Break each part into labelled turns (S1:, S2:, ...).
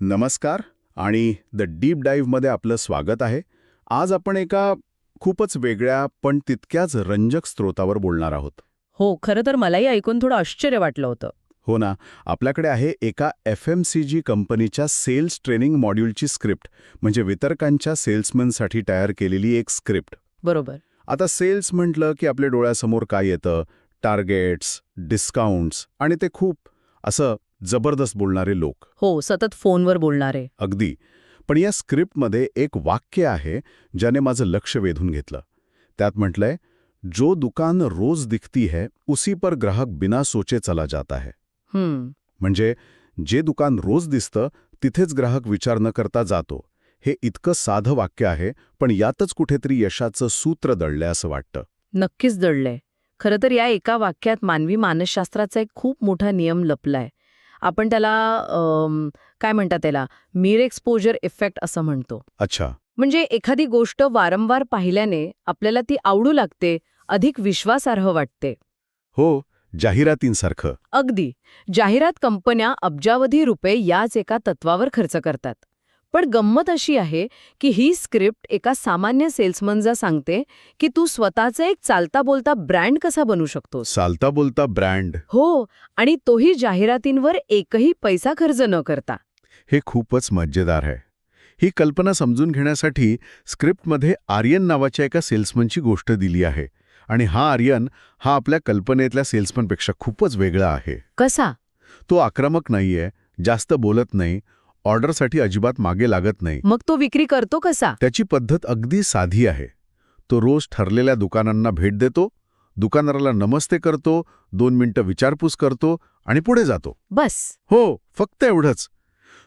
S1: नमस्कार आणि the deep डाईव्हमध्ये आपलं स्वागत आहे. आज आपण एका खूपच वेगळ्या पण तितक्याच रंजक स्रोतावर बोलणार आहोत.
S2: हो खरं तर मलाही ऐकून थोडं आश्चर्य वाटलं होतं.
S1: हो ना आपल्याकडे आहे एका एफ एम सी जी कंपनीच्या सेल्स ट्रेनिंग मॉड्यूलची स्क्रिप्ट म्हणजे वितरकांच्या सेल्समनसाठी तयार केलेली एक स्क्रिप्ट.
S2: बरोबर.
S1: आता सेल्स म्हटलं की आपल्या डोळ्यासमोर काय येतं? टार्गेट्स डिस्काउंट्स आणि ते खूप असं जबरदस्त बोलणारे लोक.
S2: हो सतत फोनवर बोलणारे.
S1: अगदी. पण या स्क्रिप्टमध्ये एक वाक्य आहे ज्याने माझं लक्ष वेधून घेतलं. त्यात म्हटलंय जो दुकान रोज दिखती है उसी पर ग्राहक बिना सोचे चला जाता है.
S2: हम्म.
S1: म्हणजे जे दुकान रोज दिसतं तिथेच ग्राहक विचार न करता जातो. हे इतकं साधं वाक्य आहे पण यातच कुठेतरी यशाचं सूत्र दडलंय असं वाटतं.
S2: नक्कीच दडलंय. खरं तर या एका वाक्यात मानवी मानसशास्त्राचा एक खूप मोठा नियम लपलाय. आपण त्याला काय म्हणतात त्याला? मीर एक्सपोजर इफेक्ट असं म्हणतो.
S1: अच्छा.
S2: म्हणजे एखादी गोष्ट वारंवार पाहिल्याने आपल्याला ती आवडू लागते अधिक विश्वासार्ह वाटते.
S1: हो जाहिरातींसारखं.
S2: अगदी. जाहिरात कंपन्या अब्जावधी रुपये याच एका तत्वावर खर्च करतात. पण गंमत अशी आहे की ही स्क्रिप्ट एका सामान्य सेल्समनला सांगते की तू स्वतःचा एक चालता बोलता ब्रँड कसा बनू शकतोस.
S1: चालता बोलता ब्रँड.
S2: हो आणि तोही जाहिरातींवर एकही पैसा खर्च न करता.
S1: हे खूपच मजेदार आहे. ही कल्पना समजून घेण्यासाठी स्क्रिप्टमध्ये आर्यन नावाच्या एका सेल्समनची गोष्ट दिली आहे. आणि हा आर्यन हा आपल्या कल्पनेतल्या सेल्समनपेक्षा खूपच वेगळा आहे.
S2: कसा?
S1: तो आक्रमक नाहीये जास्त बोलत नाही ऑर्डरसाठी अजिबात मागे लागत नाही.
S2: मग तो विक्री करतो कसा?
S1: त्याची पद्धत अगदी साधी आहे. तो रोज ठरलेल्या दुकानांना भेट देतो दुकानदाराला नमस्ते करतो दोन मिनिटं विचारपूस करतो आणि पुढे जातो.
S2: बस.
S1: हो फक्त एवढंच.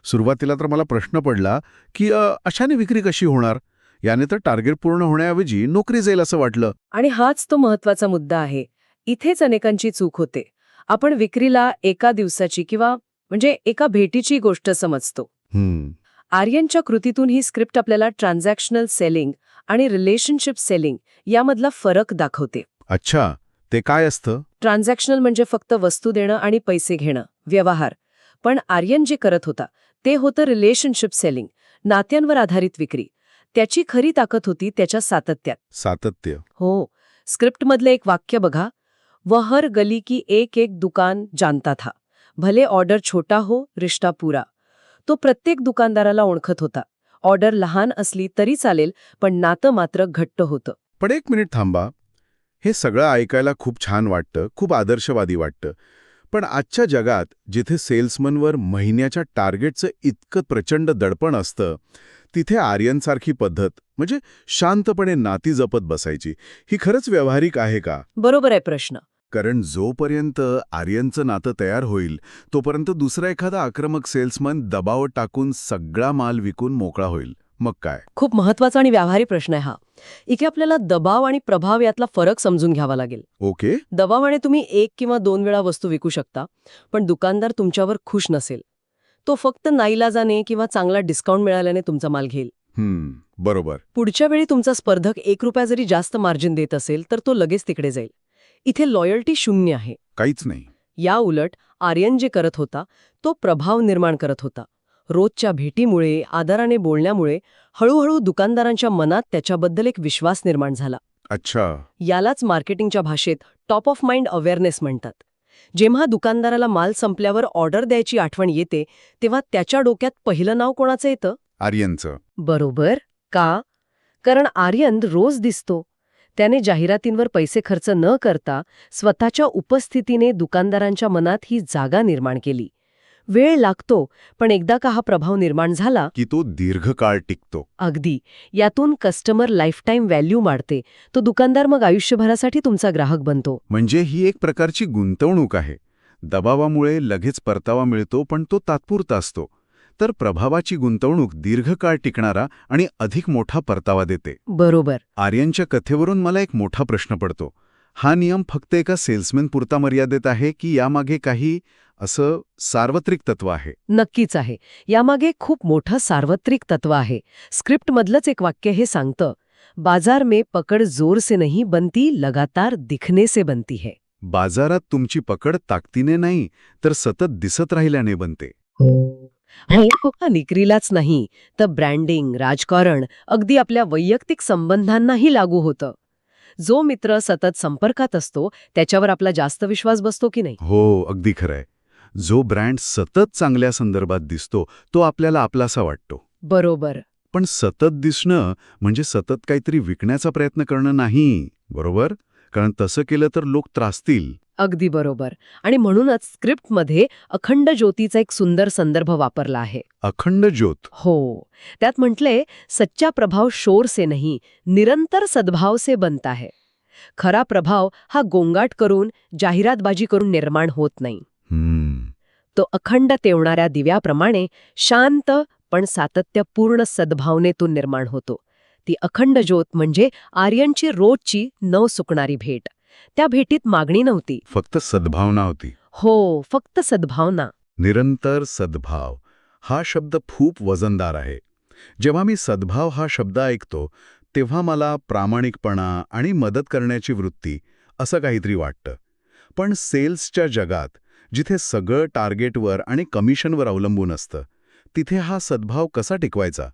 S1: सुरुवातीला तर मला प्रश्न पडला की अशाने विक्री कशी होणार? याने तर टार्गेट पूर्ण होण्याऐवजी नोकरी जाईल असं वाटलं.
S3: आणि हाच तो महत्त्वाचा मुद्दा आहे. इथेच अनेकांची चूक होते. आपण विक्रीला एका दिवसाची किंवा म्हणजे एका भेटीची गोष्ट समजतो.
S1: हम्म.
S3: आर्यनच्या कृतीतून ही स्क्रिप्ट आपल्याला ट्रान्झॅक्शनल सेलिंग आणि रिलेशनशिप सेलिंग यामधला फरक दाखवते.
S1: अच्छा ते काय असतं?
S3: ट्रान्झॅक्शनल म्हणजे फक्त वस्तू देणं आणि पैसे घेणं व्यवहार. पण आर्यन जे करत होता ते होतं रिलेशनशिप सेलिंग नात्यांवर आधारित विक्री. त्याची खरी ताकद होती त्याच्या सातत्यात.
S1: सातत्य.
S3: हो स्क्रिप्टमधलं एक वाक्य बघा वह हर गली की एक एक दुकान जानता था. भले ऑर्डर छोटा हो रिश्ता पुरा. तो प्रत्येक दुकानदाराला ओळखत होता. ऑर्डर लहान असली तरी चालेल पण नातं मात्र घट्ट होतं.
S1: पण एक मिनिट थांबा. हे सगळं ऐकायला खूप छान वाटतं खूप आदर्शवादी वाटतं. पण आजच्या जगात जिथे सेल्समनवर महिन्याच्या टार्गेटचं इतकं प्रचंड दडपण असतं तिथे आर्यनसारखी पद्धत म्हणजे शांतपणे नाती जपत बसायची. ही खरंच व्यावहारिक आहे का?
S3: बरोबर आहे प्रश्न.
S1: कारण जोपर्यंत आर्यनचं नातं तयार होईल तोपर्यंत दुसरा एखादा आक्रमक सेल्समन दबाव टाकून सगळा माल विकून मोकळा होईल. मग काय?
S3: खूप महत्त्वाचा आणि व्यावहारिक प्रश्न आहे हा. इथे आपल्याला दबाव आणि प्रभाव यातला फरक समजून घ्यावा लागेल.
S1: ओके.
S3: दबावाने तुम्ही एक किंवा दोन वेळा वस्तू विकू शकता पण दुकानदार तुमच्यावर खुश नसेल. तो फक्त नाईलाजाने किंवा चांगला डिस्काउंट मिळाल्याने तुमचा माल घेईल.
S1: बरोबर.
S3: पुढच्या वेळी तुमचा स्पर्धक एक रुपया जरी जास्त मार्जिन देत असेल तर तो लगेच तिकडे जाईल. इथे लॉयल्टी शून्य आहे.
S1: काहीच नाही.
S3: या उलट आर्यन जे करत होता तो प्रभाव निर्माण करत होता. रोजच्या भेटीमुळे आदराने बोलण्यामुळे हळूहळू दुकानदारांच्या मनात त्याच्याबद्दल एक विश्वास निर्माण झाला.
S1: अच्छा.
S3: यालाच मार्केटिंगच्या भाषेत टॉप ऑफ माइंड अवेअरनेस म्हणतात. जेव्हा दुकानदाराला माल संपल्यावर ऑर्डर द्यायची आठवण येते तेव्हा त्याच्या डोक्यात पहिलं नाव कोणाचं येतं?
S1: आर्यनचं.
S3: बरोबर. का? कारण आर्यन रोज दिसतो. त्याने जाहिरातींवर पैसे खर्च न करता स्वतःच्या उपस्थितीने दुकानदारांच्या मनात ही जागा निर्माण केली. वेळ लागतो पण एकदा का हा प्रभाव निर्माण झाला?
S1: की तो दीर्घकाळ टिकतो.
S3: अगदी. यातून कस्टमर लाईफटाईम व्हॅल्यू वाढते. तो दुकानदार मग आयुष्यभरासाठी तुमचा ग्राहक बनतो.
S1: म्हणजे ही एक प्रकारची गुंतवणूक आहे. दबावामुळे लगेच परतावा मिळतो पण तो तात्पुरता असतो. तर प्रभावाची गुंतवणूक दीर्घकाळ टिकणारा आणि अधिक मोठा परतावा देते.
S3: बरोबर.
S1: आर्यनच्या कथेवरून मला एक मोठा प्रश्न पडतो. हा नियम फक्त एका सेल्समॅन पुरता मर्यादित आहे की यामागे काही असं सार्वत्रिक तत्व आहे?
S3: नक्कीच आहे. यामागे खूप मोठं सार्वत्रिक तत्व आहे. स्क्रिप्टमधलंच एक वाक्य हे सांगतं बाजार में पकड जोर से नहीं बनती लगातार दिखने से बनती है.
S1: बाजारात तुमची पकड ताकदीने नाही तर सतत दिसत राहिल्याने बनते.
S3: हा निकरीलाच नाही तर ब्रँडिंग राजकारण अगदी आपल्या वैयक्तिक संबंधांनाही लागू होतं. जो मित्र सतत संपर्कात असतो त्याच्यावर आपला जास्त विश्वास बसतो की नाही?
S1: हो अगदी खरंय. जो ब्रँड सतत चांगल्या संदर्भात दिसतो तो आपल्याला आपलासा वाटतो.
S3: बरोबर.
S1: पण सतत दिसणं म्हणजे सतत काहीतरी विकण्याचा प्रयत्न करणं नाही बरोबर? कारण तसं केलं तर लोक त्रासतील.
S3: अगदी बरोबर. आणि म्हणूनच स्क्रिप्टमध्ये अखंड ज्योतीचा एक सुंदर संदर्भ वापरला आहे.
S1: अखंड ज्योत.
S3: हो. त्यात म्हटलंय सच्चा प्रभाव शोर से नहीं निरंतर सद्भाव से बनता है खरा प्रभाव हा गोंगाट करून जाहिरातबाजी करून निर्माण होत नाही. तो अखंड तेवणाऱ्या दिव्याप्रमाणे शांत पण सातत्यपूर्ण सद्भावनेतून निर्माण होतो. ती अखंड ज्योत म्हणजे आर्यनची रोजची न सुकणारी भेट. त्या भेटीत मागणी नव्हती.
S1: फक्त सद्भावना होती.
S3: हो फक्त सद्भावना.
S1: निरंतर सद्भाव. हा शब्द खूप वजनदार आहे. जेव्हा मी सद्भाव हा शब्द ऐकतो तेव्हा मला प्रामाणिकपणा आणि मदत करण्याची वृत्ती असं काहीतरी वाटतं. पण सेल्सच्या जगात जिथे सगळं टार्गेटवर आणि कमिशनवर अवलंबून असतं तिथे हा सद्भाव कसा टिकवायचा?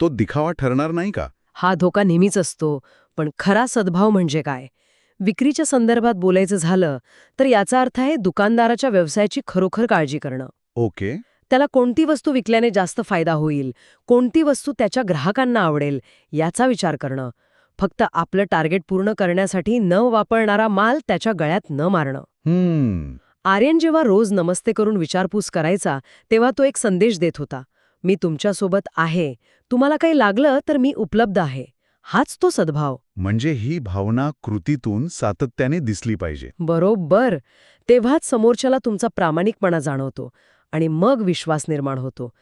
S1: तो दिखावा ठरणार नाही का?
S3: हा धोका नेहमीच असतो पण खरा सद्भाव म्हणजे काय? विक्रीच्या संदर्भात बोलायचं झालं तर याचा अर्थ आहे दुकानदाराच्या व्यवसायाची खरोखर काळजी करणं.
S1: ओके.
S3: त्याला कोणती वस्तू विकल्याने जास्त फायदा होईल कोणती वस्तू त्याच्या ग्राहकांना आवडेल याचा विचार करणं. फक्त आपलं टार्गेट पूर्ण करण्यासाठी न वापरणारा माल त्याच्या गळ्यात न मारणं.
S1: हम्म.
S3: आर्यन जेव्हा रोज नमस्ते करून विचारपूस करायचा तेव्हा तो एक संदेश देत होता मी तुमच्यासोबत आहे तुम्हाला काही लागलं तर मी उपलब्ध आहे. हाच तो सद्भाव.
S1: म्हणजे ही भावना कृतीतून सातत्याने दिसली पाहिजे.
S3: बरोबर. तेव्हाच समोरच्याला तुमचा प्रामाणिकपणा जाणवतो आणि मग विश्वास निर्माण होतो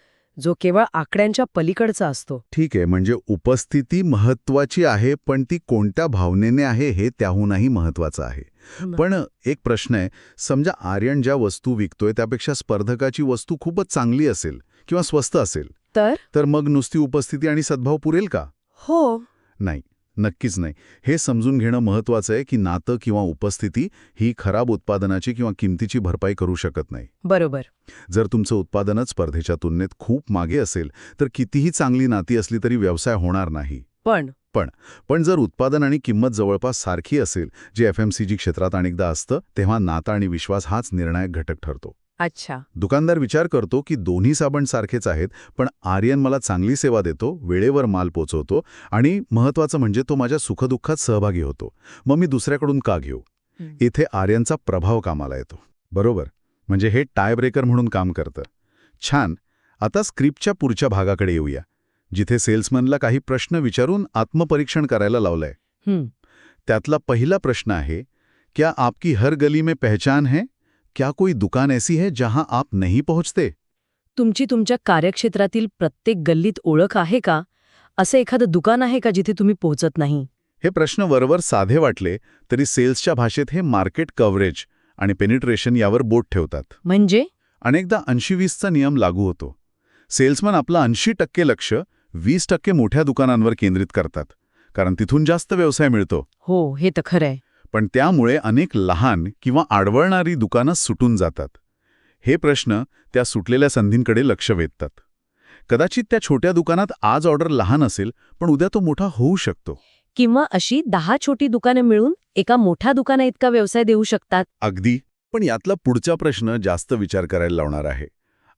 S3: जो केवळ आकड्यांच्या पलीकडचा असतो.
S1: ठीक आहे म्हणजे उपस्थिती महत्वाची आहे पण ती कोणत्या भावनेने आहे हे त्याहूनही महत्वाचं आहे. पण एक प्रश्न आहे समजा आर्यन ज्या वस्तू विकतोय त्यापेक्षा स्पर्धकाची वस्तू खूपच चांगली असेल किंवा स्वस्त असेल.
S3: तर?
S1: तर मग नुसती उपस्थिती आणि सद्भाव पुरेल का?
S3: हो.
S1: नाही नक्कीच नाही. हे समजून घेणं महत्वाचं आहे की नातं किंवा उपस्थिती ही खराब उत्पादनाची किंवा किमतीची भरपाई करू शकत नाही.
S3: बरोबर.
S1: जर तुमचं उत्पादनच स्पर्धेच्या तुलनेत खूप मागे असेल तर कितीही चांगली नाती असली तरी व्यवसाय होणार नाही.
S3: पण
S1: पण जर उत्पादन आणि किंमत जवळपास सारखी असेल जे एफ एम सी जी क्षेत्रात अनेकदा असतं तेव्हा नाता आणि विश्वास हाच निर्णायक घटक ठरतो.
S3: अच्छा.
S1: दुकानदार विचार करतो की दोन्ही साबण सारखेच आहेत पण आर्यन मला चांगली सेवा देतो वेळेवर माल पोचवतो आणि महत्वाचं म्हणजे तो माझ्या सुखदुःखात सहभागी होतो. मग मी दुसऱ्याकडून का घेऊ. इथे आर्यनचा प्रभाव कामाला येतो. बरोबर? म्हणजे हे टाय ब्रेकर म्हणून काम करतं. छान. आता स्क्रिप्टच्या पुढच्या भागाकडे येऊया जिथे सेल्समनला काही प्रश्न विचारून आत्मपरीक्षण करायला लावलंय. त्यातला पहिला प्रश्न आहे क्या आपकी हर गली में पहचान है? क्या कोई दुकान ऐसी है जहां आप नहीं पहुंचते?
S3: तुमची तुमच्या कार्यक्षेत्रातील प्रत्येक गल्लीत ओळख आहे का? असं एखादं दुकान आहे का जिथे तुम्ही पोहोचत नाही?
S1: हे प्रश्न वरवर साधे वाटले तरी सेल्सच्या भाषेत हे मार्केट कव्हरेज आणि पेनिट्रेशन यावर बोट ठेवतात.
S3: म्हणजे?
S1: अनेकदा ऐंशी वीसचा नियम लागू होतो. सेल्समन आपलं ऐंशी टक्के लक्ष वीस टक्के मोठ्या दुकानांवर केंद्रित करतात कारण तिथून जास्त व्यवसाय मिळतो.
S3: हो हे तर खरंय.
S1: पण त्यामुळे अनेक लहान किंवा आडवळणारी दुकानं सुटून जातात. हे प्रश्न त्या सुटलेल्या संधींकडे लक्ष वेधतात. कदाचित त्या छोट्या दुकानात आज ऑर्डर लहान असेल पण उद्या तो मोठा होऊ शकतो.
S3: किंवा अशी दहा छोटी दुकानं मिळून एका मोठ्या दुकाना इतका व्यवसाय देऊ शकतात?
S1: अगदी. पण यातला पुढचा प्रश्न जास्त विचार करायला लावणार आहे.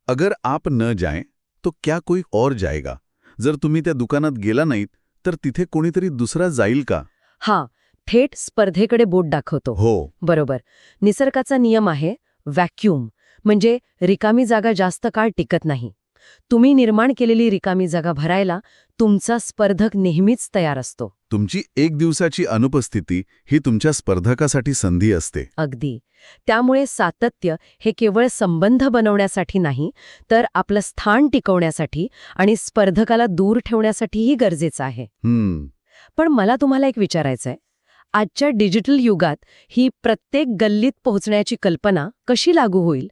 S1: अगर आप न जाए तो क्या कोई और जाएगा? जर तुम्ही त्या दुकानात गेला नाहीत तर तिथे कोणीतरी दुसरा जाईल का?
S3: हा थेट स्पर्धेकडे बोट दाखवतो.
S1: हो.
S3: बरोबर. निसर्गाचा नियम आहे व्हॅक्यूम. म्हणजे रिकामी जागा जास्त काळ टिकत नाही. तुम्ही निर्माण केलेली रिकामी जागा भरायला तुमचा स्पर्धक नेहमीच तयार असतो.
S1: तुमची एक दिवसाची अनुपस्थिती ही तुमच्या स्पर्धकासाठी संधी असते.
S3: अगदी. त्यामुळे सातत्य हे केवळ संबंध बनवण्यासाठी नाही तर आपलं स्थान टिकवण्यासाठी आणि स्पर्धकाला दूर ठेवण्यासाठीही गरजेचं आहे. पण मला तुम्हाला एक विचारायचं आहे आजच्या डिजिटल युगात ही प्रत्येक गल्लीत पोहोचण्याची कल्पना कशी लागू होईल?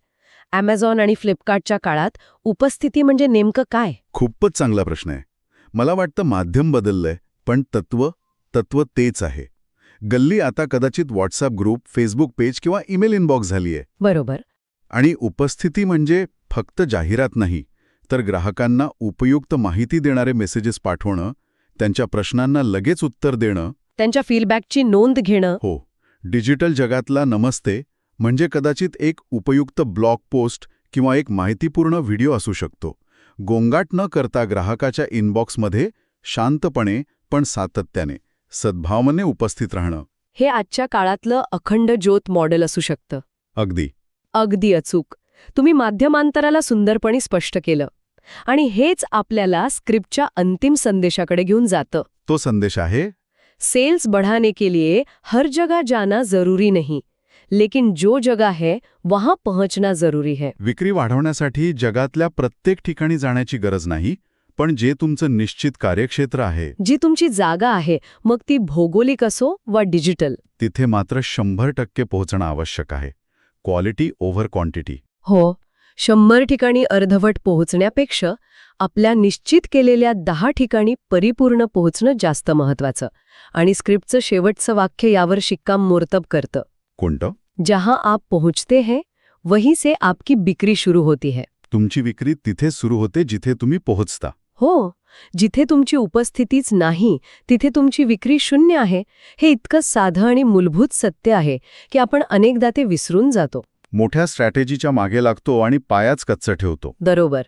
S3: ॲमेझॉन आणि फ्लिपकार्टच्या काळात उपस्थिती म्हणजे नेमकं काय?
S1: खूपच चांगला प्रश्न आहे. मला वाटतं माध्यम बदललंय पण तत्व तत्व तेच आहे. गल्ली आता कदाचित व्हॉट्सअप ग्रुप फेसबुक पेज किंवा ईमेल इनबॉक्स झालीय
S3: बरोबर.
S1: आणि उपस्थिती म्हणजे फक्त जाहिरात नाही तर ग्राहकांना उपयुक्त माहिती देणारे मेसेजेस पाठवणं त्यांच्या प्रश्नांना लगेच उत्तर देणं
S3: त्यांच्या फीडबॅकची नोंद घेणं.
S1: हो. डिजिटल जगातला नमस्ते म्हणजे कदाचित एक उपयुक्त ब्लॉग पोस्ट किंवा एक माहितीपूर्ण व्हिडिओ असू शकतो. गोंगाट न करता ग्राहकाच्या इनबॉक्समध्ये शांतपणे पण सातत्याने सद्भावने उपस्थित राहणं.
S3: हे आजच्या काळातलं अखंड ज्योत मॉडेल असू शकतं.
S1: अगदी.
S3: अगदी अचूक. तुम्ही माध्यमांतराला सुंदरपणे स्पष्ट केलं. आणि हेच आपल्याला स्क्रिप्टच्या अंतिम संदेशाकडे घेऊन जातं.
S1: तो संदेश आहे
S3: सेल्स बढ़ाने के लिए हर जगह जाना जरूरी नहीं लेकिन जो जगह है वहां पहुंचना जरूरी है।
S1: विक्री वाढवण्यासाठी जगातल्या प्रत्येक ठिकाणी जाण्याची गरज नाही पण जे तुमचं निश्चित कार्यक्षेत्र आहे.
S3: जी तुमची जागा आहे मग ती भौगोलिक असो वा डिजिटल.
S1: तिथे मात्र शंभर टक्के पोहोचणं आवश्यक आहे. Quality over quantity.
S3: हो शंभर ठिकाणी अर्धवट पोहोचण्यापेक्षा आपल्या निश्चित केलेल्या दहा ठिकाणी परिपूर्ण पोहोचणं जास्त महत्वाचं आणि स्क्रिप्टचं शेवटचं वाक्य यावर शिक्कामोर्तब करतं.
S1: कोणतं?
S3: जहां आप पहुंचते हैं वहीं से आपकी बिक्री शुरू होती है.
S1: तुमची विक्री तिथे सुरू होते जिथे तुम्ही पोहोचता.
S3: हो जिथे तुमची उपस्थितीच नाही तिथे तुमची विक्री शून्य आहे. हे इतकं साधं आणि मूलभूत सत्य आहे की आपण अनेकदा ते विसरून जातो.
S1: मोठ्या स्ट्रॅटेजीच्या मागे लागतो आणि पायाच कच्च ठेवतो.
S3: बरोबर.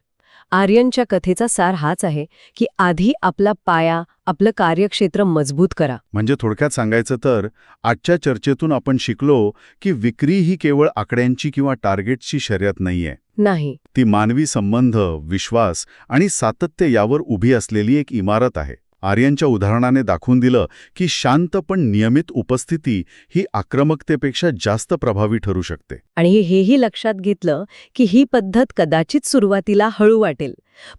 S3: आर्यनच्या कथेचा सार हाच आहे की आधी आपला पाया आपलं कार्यक्षेत्र मजबूत करा.
S1: म्हणजे थोडक्यात सांगायचं तर आजच्या चर्चेतून आपण शिकलो की विक्री ही केवळ आकड्यांची किंवा टार्गेटची शर्यत नाहीये.
S3: नाही.
S1: ती मानवी संबंध विश्वास आणि सातत्य यावर उभी असलेली एक इमारत आहे. आर्यनच्या उदाहरणाने दाखवून दिलं की शांत पण नियमित उपस्थिती ही आक्रमकतेपेक्षा जास्त प्रभावी ठरू शकते.
S3: आणि हेही लक्षात घेतलं की ही पद्धत कदाचित सुरुवातीला हळू वाटेल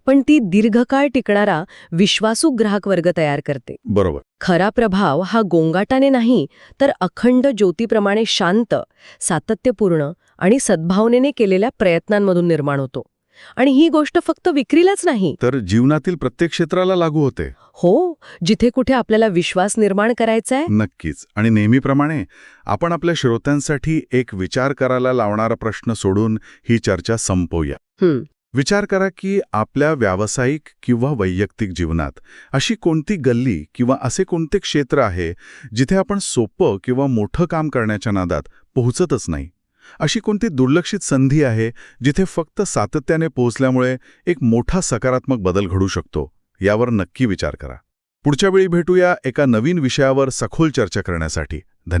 S3: पण ती दीर्घकाळ टिकणारा विश्वासू ग्राहक वर्ग तयार करते.
S1: बरोबर.
S3: खरा प्रभाव हा गोंगाटाने नाही तर अखंड ज्योतीप्रमाणे शांत सातत्यपूर्ण आणि सद्भावनेने केलेल्या प्रयत्नांमधून निर्माण होतो. आणि ही गोष्ट फक्त विक्रीलाच नाही.
S1: तर जीवनातील प्रत्येक क्षेत्राला लागू होते.
S3: हो जिथे कुठे आपल्याला विश्वास निर्माण करायचा आहे.
S1: नक्कीच. आणि नेहमीप्रमाणे आपण आपल्या श्रोत्यांसाठी एक विचार करायला लावणारा प्रश्न सोडून ही चर्चा संपवूया. विचार करा की आपल्या व्यावसायिक किंवा वैयक्तिक जीवनात अशी कोणती गल्ली किंवा असे कोणते क्षेत्र आहे जिथे आपण सोपं किंवा मोठं काम करण्याच्या नादात पोहोचतच नाही? अशी कोणती दुर्लक्षित संधी आहे जिथे फक्त सातत्याने पोहोचल्यामुळे एक मोठा सकारात्मक बदल घडू शकतो? यावर नक्की विचार करा. पुढच्या वेळी भेटूया एका नवीन विषयावर सखोल चर्चा करण्यासाठी. धन्यवाद